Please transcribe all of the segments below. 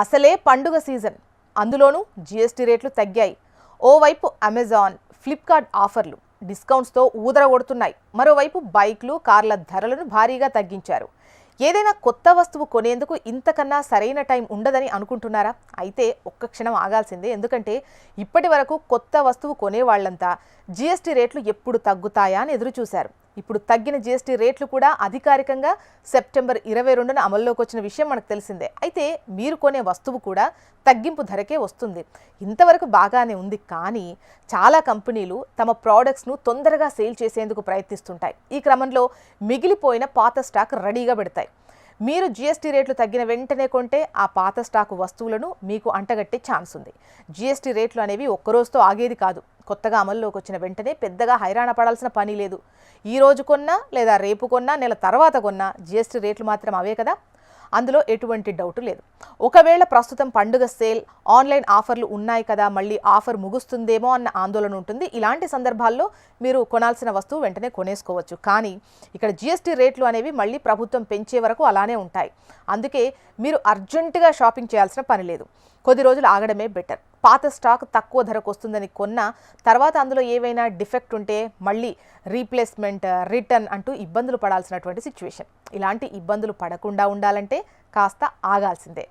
అసలే పండుగ సీజన్. అందులోనూ జీఎస్టీ రేట్లు తగ్గాయి. ఓవైపు అమెజాన్ ఫ్లిప్కార్ట్ ఆఫర్లు డిస్కౌంట్స్తో ఊదరగొడుతున్నాయి మరోవైపు బైక్లు కార్ల ధరలను భారీగా తగ్గించారు. ఏదైనా కొత్త వస్తువు కొనేందుకు ఇంతకన్నా సరైన టైం ఉండదని అనుకుంటున్నారా? అయితే ఒక్క క్షణం ఆగాల్సిందే. ఎందుకంటే ఇప్పటి వరకు కొత్త వస్తువు కొనేవాళ్ళంతా జీఎస్టీ రేట్లు ఎప్పుడు తగ్గుతాయా అని ఎదురుచూశారు. ఇప్పుడు తగ్గిన జీఎస్టీ రేట్లు కూడా అధికారికంగా సెప్టెంబర్ ఇరవై రెండున అమల్లోకి వచ్చిన విషయం మనకు తెలిసిందే. అయితే మీరు కొనే వస్తువు కూడా తగ్గింపు ధరకే వస్తుంది. ఇంతవరకు బాగానే ఉంది కానీ చాలా కంపెనీలు తమ ప్రోడక్ట్స్ను తొందరగా సేల్ చేసేందుకు ప్రయత్నిస్తుంటాయి. ఈ క్రమంలో మిగిలిపోయిన పాత స్టాక్ రెడీగా పెడతాయి. మీరు జీఎస్టీ రేట్లు తగ్గిన వెంటనే కొంటే ఆ పాత స్టాకు వస్తువులను మీకు అంటగట్టే ఛాన్స్ ఉంది. జీఎస్టీ రేట్లు అనేవి ఒక్కరోజుతో ఆగేది కాదు. కొత్తగా అమల్లోకి వచ్చిన వెంటనే పెద్దగా హైరాణ పడాల్సిన పని లేదు. ఈ రోజు కొన్నా లేదా రేపు కొన్నా నెల తర్వాత కొన్నా జీఎస్టీ రేట్లు మాత్రం అవే కదా? అందులో ఎటువంటి డౌట్ లేదు. ఒకవేళ ప్రస్తుతం పండుగ సేల్ ఆన్లైన్ ఆఫర్లు ఉన్నాయి కదా మళ్ళీ ఆఫర్ ముగుస్తుందేమో అన్న ఆందోళన ఉంటుంది. ఇలాంటి సందర్భాల్లో మీరు కొనాల్సిన వస్తువు వెంటనే కొనేసుకోవచ్చు. కానీ ఇక్కడ జిఎస్టీ రేట్లు అనేవి మళ్ళీ ప్రభుత్వం పెంచే వరకు అలానే ఉంటాయి. అందుకే మీరు అర్జెంటుగా షాపింగ్ చేయాల్సిన పని లేదు. కొద్ది రోజులు ఆగడమే బెటర్. పాత స్టాక్ తక్కువ ధరకు వస్తుందని కొన్న తర్వాత అందులో ఏవైనా డిఫెక్ట్ ఉంటే మళ్ళీ రీప్లేస్మెంట్ రిటర్న్ అంటూ ఇబ్బందులు పడాల్సినటువంటి సిచ్యువేషన్. ఇలాంటి ఇబ్బందులు పడకుండా ఉండాలంటే కాస్త ఆగాల్సిందే.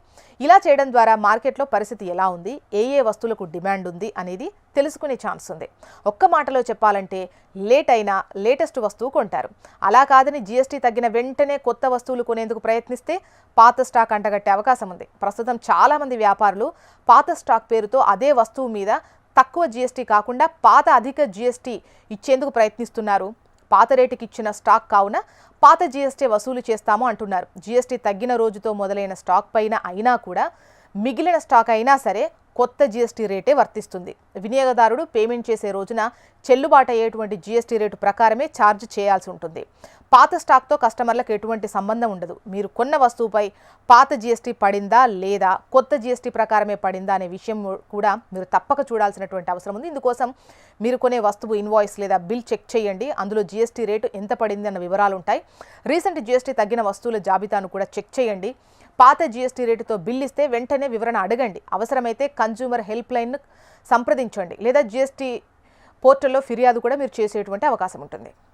ఇలా చేయడం ద్వారా మార్కెట్లో పరిస్థితి ఎలా ఉంది? ఏ ఏ వస్తువులకు డిమాండ్ ఉంది అనేది తెలుసుకునే ఛాన్స్ ఉంది. ఒక్క మాటలో చెప్పాలంటే లేట్ అయినా లేటెస్ట్ వస్తువు కొంటారు. అలా కాదని జీఎస్టీ తగ్గిన వెంటనే కొత్త వస్తువులు కొనేందుకు ప్రయత్నిస్తే పాత స్టాక్ అంటగట్టే అవకాశం ఉంది. ప్రస్తుతం చాలామంది వ్యాపారులు పాత స్టాక్ పేరుతో అదే వస్తువు మీద తక్కువ జీఎస్టీ కాకుండా పాత అధిక జీఎస్టీ ఇచ్చేందుకు ప్రయత్నిస్తున్నారు. పాత రేటుకి ఇచ్చిన స్టాక్ కావున పాత జీఎస్టీ వసూలు చేస్తాము అంటున్నారు. జీఎస్టీ తగ్గిన రోజుతో మొదలైన స్టాక్ పైన అయినా కూడా మిగిలిన స్టాక్ అయినా సరే కొత్త జీఎస్టీ రేటే వర్తిస్తుంది. వినియోగదారుడు పేమెంట్ చేసే రోజున చెల్లుబాటు అయ్యేటువంటి జీఎస్టీ రేటు ప్రకారమే ఛార్జ్ చేయాల్సి ఉంటుంది. పాత స్టాక్తో కస్టమర్లకు ఎటువంటి సంబంధం ఉండదు. మీరు కొన్న వస్తువుపై పాత జీఎస్టీ పడిందా లేదా కొత్త జీఎస్టీ ప్రకారమే పడిందా అనే విషయం కూడా మీరు తప్పక చూడాల్సినటువంటి అవసరం ఉంది. ఇందుకోసం మీరు కొనే వస్తువు ఇన్వాయిస్ లేదా బిల్ చెక్ చేయండి. అందులో జీఎస్టీ రేటు ఎంత పడింది అన్న వివరాలు ఉంటాయి. రీసెంట్ జీఎస్టీ తగ్గిన వస్తువుల జాబితాను కూడా చెక్ చేయండి. పాత జీఎస్టీ రేటుతో బిల్ ఇస్తే వెంటనే వివరణ అడగండి. అవసరమైతే కన్జ్యూమర్ హెల్ప్ లైన్ సంప్రదించండి లేదా జిఎస్టీ పోర్టల్లో ఫిర్యాదు కూడా మీరు చేసేటువంటి అవకాశం ఉంటుంది.